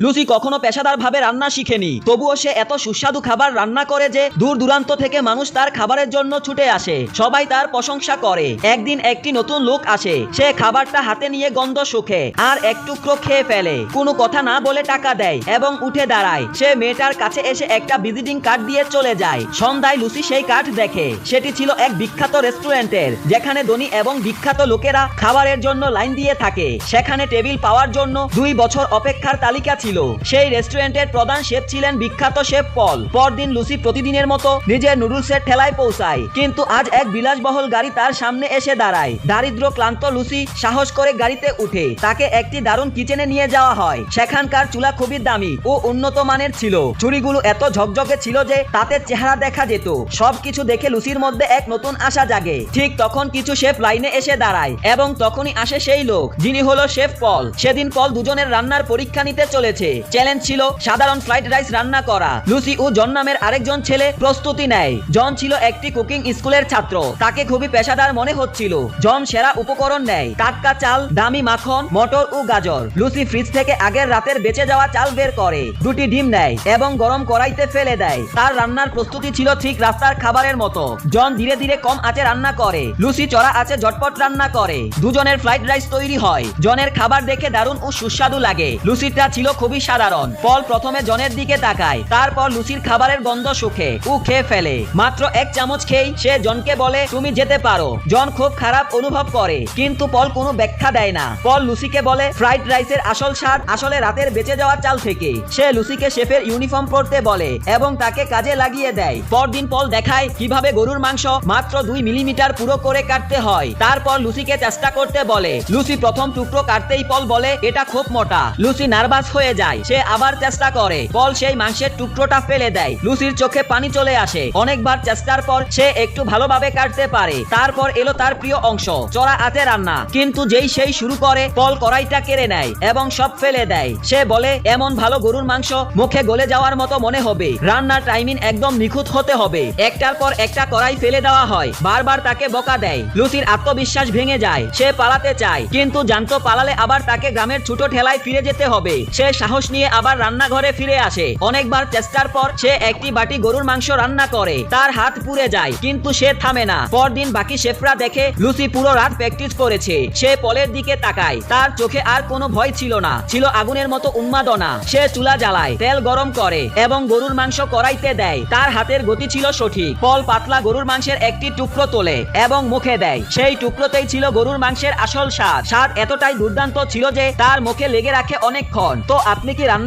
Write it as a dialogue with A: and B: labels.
A: Lucy কখনো পেশাদারভাবে রান্না শিখেনি। তবুও সে এত সুস্বাদু খাবার রান্না করে যে দূর দূরান্ত থেকে মানুষ তার খাবারের জন্য ছুটে আসে। সবাই তার প্রশংসা করে। একদিন একটি নতুন লোক আসে। সে খাবারটা হাতে নিয়ে গন্ধ সুখে আর এক টুকরো খেয়ে ফেলে। কোনো কথা না বলে টাকা দেয় এবং উঠে দাঁড়ায়। সে মেয়েটার কাছে এসে একটা ভিজিটিং কার্ড দিয়ে চলে যায়। সন্ধ্যায় লুসি সেই কার্ড দেখে। সেটি ছিল এক বিখ্যাত রেস্টুরেন্টের, যেখানে ধনী এবং বিখ্যাত লোকেরা খাবারের জন্য লাইন দিয়ে থাকে। সেখানে টেবিল পাওয়ার জন্য দুই বছর অপেক্ষার তালিকা ছিল। সেই রেস্টুরেন্টের প্রধান শেফ ছিলেন বিখ্যাত শেফ পল। পরদিন লুসি প্রতিদিনের মতো নিজের নুডলসের ঠেলায় পৌঁছায়। কিন্তু আজ এক বিলাসবহুল গাড়ি তার সামনে এসে দাঁড়ায়। দারিদ্র ক্লান্ত লুসি সাহস করে গাড়িতে উঠে। তাকে একটি দারুণ কিচেনে নিয়ে যাওয়া হয়। সেখানকার চুলা খুবই দামি ও উন্নত মানের ছিল। চুরিগুলো এত ঝকঝকে ছিল যে তাতে চেহারা দেখা যেত। সবকিছু দেখে লুসির মধ্যে এক নতুন আশা জাগে। ঠিক তখন কিছু শেফ লাইনে এসে দাঁড়ায় এবং তখনই আসে সেই লোক, যিনি হলো শেফ পল। সেদিন পল দুজনের রান্নার পরীক্ষা নিতে চলেছে। চ্যালেঞ্জ ছিল সাধারণ ফ্রাইড রাইস রান্না করা। লুসি ও জন নামের আরেকজন ছেলে প্রস্তুতি নেয়। জন ছিল একটি কুকিং স্কুলের ছাত্র। তাকে খুবই পেশাদার মনে হচ্ছিল। জন সেরা উপকরণ নেয়। টাটকা চাল, দামি মাখন, মটর ও গাজর। লুসি ফ্রিজ থেকে আগের রাতের বেঁচে যাওয়া চাল বের করে। দুটি ডিম নেয় এবং গরম কড়াইতে ফেলে দেয়। তার রান্নার প্রস্তুতি ছিল ঠিক রাস্তার খাবারের মতো। জন ধীরে ধীরে কম আঁচে রান্না করে। লুসি চড়া আছে ঝটপট রান্না করে। দুজনের ফ্রাইড রাইস তৈরি হয়। জনের খাবার দেখে দারুণ ও সুস্বাদু লাগে। লুসিটা ছিল খুবই সাধারণ। পল প্রথমে জনের দিকে তাকায়, তারপর লুসির খাবারের গন্ধ সুখে ও খেয়ে ফেলে। মাত্র এক চামচ খেয়েই সে জনকে বলে, তুমি যেতে পারো। জন খুব খারাপ অনুভব করে, কিন্তু পল কোনো ব্যাখ্যা দেয় না। পল লুসিকে বলে, ফ্রাইড রাইসের আসল স্বাদ আসলে রাতের বেঁচে যাওয়া চাল থেকে। সে লুসিকে শেফের ইউনিফর্ম পরতে বলে, এবং তাকে কাজে লাগিয়ে দেয়। পরদিন পল দেখায় কীভাবে গরুর মাংস মাত্র দুই মিলিমিটার পুরো করে কাটতে হয়। তারপর লুসিকে চেষ্টা করতে বলে লুসি প্রথম টুকরো কাটতেই পল বলে, এটা খুব মোটা। লুসি নার্ভাস হয়ে যায়। সে আবার চেষ্টা করে। পল সেই মাংসের টুকরোটা ফেলে দেয়। লুসির চোখে পানি চলে আসে। অনেকবার চেষ্টার পর সে একটু ভালোভাবে কাটতে পারে। তারপর এলো তার প্রিয় অংশ। চড়া হাতে রান্না। কিন্তু যেই সেই শুরু করে পল কড়াইটা কেড়ে নেয় এবং সব ফেলে দেয়। সে বলে, এমন ভালো গরুর মাংস মুখে গলে যাওয়ার মতো মনে হবে। রান্নার টাইমিং একদম নিখুঁত হতে হবে। একটার পর একটা কড়াই ফেলে দেওয়া হয়। বারবার তাকে বকা দেয়। লুসির আত্মবিশ্বাস ভেঙে যায়। সে পালাতে চায়। কিন্তু জানতো পালালে আবার তাকে গ্রামের ছোট ঠেলায় ফিরে যেতে হবে। সে সাহস নিয়ে আবার রান্নাঘরে ফিরে আসে। অনেকবার চেষ্টার পর সে একটি বাটি গরুর মাংস রান্না করে। তার হাত পুড়ে যায়, কিন্তু সে থামে না। পরদিন বাকি শেফরা দেখে লুসি পুরো রাত প্র্যাকটিস করেছে। সে পলের দিকে তাকায়। তার চোখে আর কোনো ভয় ছিল না। ছিল আগুনের মতো উন্মাদনা। সে চুলা জ্বালায়, তেল গরম করে এবং গরুর মাংস কড়াইতে দেয়। তার হাতের গতি ছিল সঠিক। পল পাতলা গরুর মাংসের একটি টুকরো তোলে এবং মুখে দেয়। সেই টুকরোতেই ছিল গরুর মাংসের আসল স্বাদ। স্বাদ এতটাই দুর্দান্ত ছিল যে তার মুখে লেগে রাখে অনেকক্ষণ। তো আপনি কি রান্না